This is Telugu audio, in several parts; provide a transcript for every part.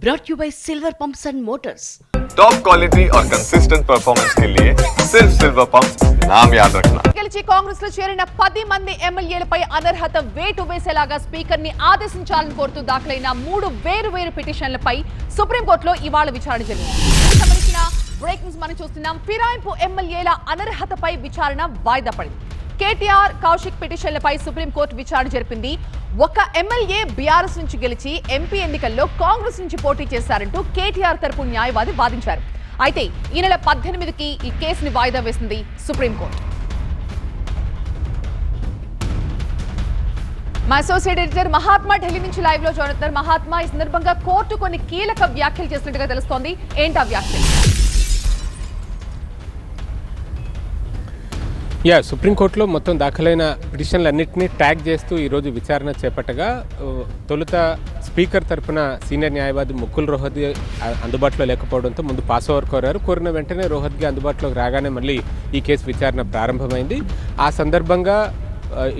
brought to you by Silver Pumps and Motors. Top quality और कंसिस्टेंट परफॉर्मेंस के लिए सिर्फ सिल्वर पंप नाम याद रखना గెలిచి కాంగ్రెస్ లో చేరిన పది మంది ఎమ్మెల్యేలపై అనర్హత వేటు వేసేలాగా స్పీకర్ ని ఆదేశించాలని కోరుతూ దాఖలైన మూడు వేరు వేరు పిటిషన్లపై సుప్రీంకోర్టులో ఇవాళ విచారణ జరిగింది దీనికి సంబంధించిన బ్రేక్ న్యూస్ మనం చూస్తున్నాం ఫిరాయింపు ఎమ్మెల్యేల అనర్హతపై విచారణ వాయిదా పడింది కేటీఆర్ కౌశిక్ పిటిషన్లపై సుప్రీంకోర్టు విచారణ జరిపింది. ఒక ఎమ్మెల్యే బీఆర్ఎస్ నుంచి గెలిచి ఎంపీ ఎన్నికల్లో కాంగ్రెస్ నుంచి పోటీ చేశారంటూ కేటీఆర్ తరపు న్యాయవాది వాదించారు. అయితే ఈ నెల పద్దెనిమిదికి ఈ కేసుని వాయిదా వేసింది సుప్రీంకోర్టు. మా అసోసియేట్ ఎడిటర్ మహాత్మా ఢిల్లీ నుంచి లైవ్లో జాయిన్ మహాత్మా ఈ సందర్భంగా కోర్టు కొన్ని కీలక వ్యాఖ్యలు చేసినట్టుగా తెలుస్తోంది. ఏంటి ఆ వ్యాఖ్యలు? యా సుప్రీంకోర్టులో మొత్తం దాఖలైన పిటిషన్లన్నింటినీ ట్యాగ్ చేస్తూ ఈరోజు విచారణ చేపట్టగా తొలుత స్పీకర్ తరపున సీనియర్ న్యాయవాది ముకుల్ రోహద్గి అందుబాటులో లేకపోవడంతో ముందు పాస్ ఓవర్ కోరారు. కోరిన వెంటనే రోహద్గి అందుబాటులోకి రాగానే మళ్ళీ ఈ కేసు విచారణ ప్రారంభమైంది. ఆ సందర్భంగా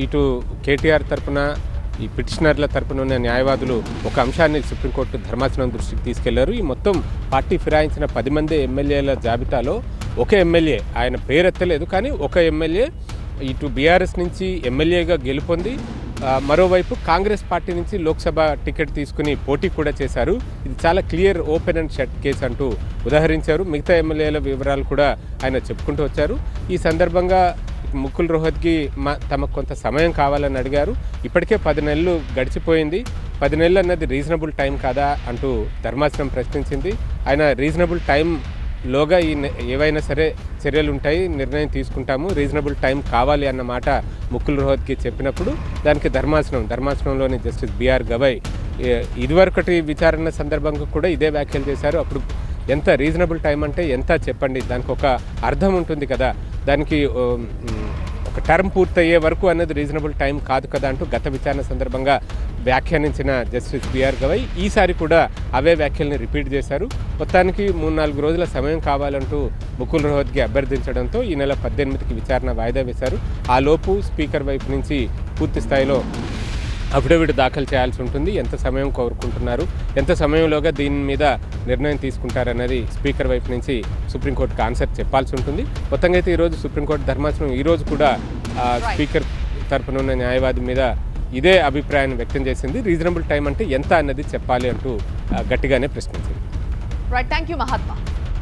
ఇటు కేటీఆర్ తరపున ఈ పిటిషనర్ల తరపున ఉన్న న్యాయవాదులు ఒక అంశాన్ని సుప్రీంకోర్టు ధర్మాసనం దృష్టికి తీసుకెళ్ళారు. ఈ మొత్తం పార్టీ ఫిరాయించిన పది మంది ఎమ్మెల్యేల జాబితాలో ఒక ఎమ్మెల్యే ఆయన పేరెత్తలేదు కానీ ఒక ఎమ్మెల్యే ఇటు బీఆర్ఎస్ నుంచి ఎమ్మెల్యేగా గెలుపొంది. మరోవైపు కాంగ్రెస్ పార్టీ నుంచి లోక్సభ టికెట్ తీసుకుని పోటీ కూడా చేశారు. ఇది చాలా clear open and shut case అంటూ ఉదాహరించారు. మిగతా ఎమ్మెల్యేల వివరాలు కూడా ఆయన చెప్పుకుంటూ వచ్చారు. ఈ సందర్భంగా ముకుల్ రోహత్కి మా తమకు కొంత సమయం కావాలని అడిగారు. ఇప్పటికే పది నెలలు గడిచిపోయింది. పది నెలలు అన్నది రీజనబుల్ టైం కాదా అంటూ ధర్మాసనం ప్రశ్నించింది. ఆయన రీజనబుల్ టైం లోగా ఈ ఏవైనా సరే చర్యలు ఉంటాయి నిర్ణయం తీసుకుంటాము రీజనబుల్ టైం కావాలి అన్న మాట ముకుల్ రోహత్కి చెప్పినప్పుడు దానికి ధర్మాసనం ధర్మాసనంలోని జస్టిస్ బిఆర్ గవై ఇదివరకటి విచారణ సందర్భంగా కూడా ఇదే వ్యాఖ్యలు చేశారు. అప్పుడు ఎంత రీజనబుల్ టైం అంటే ఎంత చెప్పండి దానికి ఒక అర్థం ఉంటుంది కదా. దానికి ఒక టర్మ్ పూర్తయ్యే వరకు అన్నది రీజనబుల్ టైం కాదు కదా అంటూ గత విచారణ సందర్భంగా వ్యాఖ్యానించిన జస్టిస్ బిఆర్ గవై ఈసారి కూడా అవే వ్యాఖ్యల్ని రిపీట్ చేశారు. మొత్తానికి మూడు నాలుగు రోజుల సమయం కావాలంటూ ముకుల్ రోహత్కి అభ్యర్థించడంతో ఈ నెల పద్దెనిమిదికి విచారణ వాయిదా వేశారు. ఆ లోపు స్పీకర్ వైపు నుంచి పూర్తి స్థాయిలో అఫిడవిట్ దాఖలు చేయాల్సి ఉంటుంది. ఎంత సమయం కోరుకుంటున్నారు? ఎంత సమయంలోగా దీని మీద నిర్ణయం తీసుకుంటారన్నది స్పీకర్ వైపు నుంచి సుప్రీంకోర్టుకు ఆన్సర్ చెప్పాల్సి ఉంటుంది. మొత్తంగా అయితే ఈరోజు సుప్రీంకోర్టు ధర్మాసనం ఈరోజు కూడా స్పీకర్ తరపున ఉన్న న్యాయవాది మీద ఇదే అభిప్రాయాన్ని వ్యక్తం చేసింది. రీజనబుల్ టైం అంటే ఎంత అన్నది చెప్పాలి అంటూ గట్టిగానే ప్రశ్నించింది. Right thank you Mahatma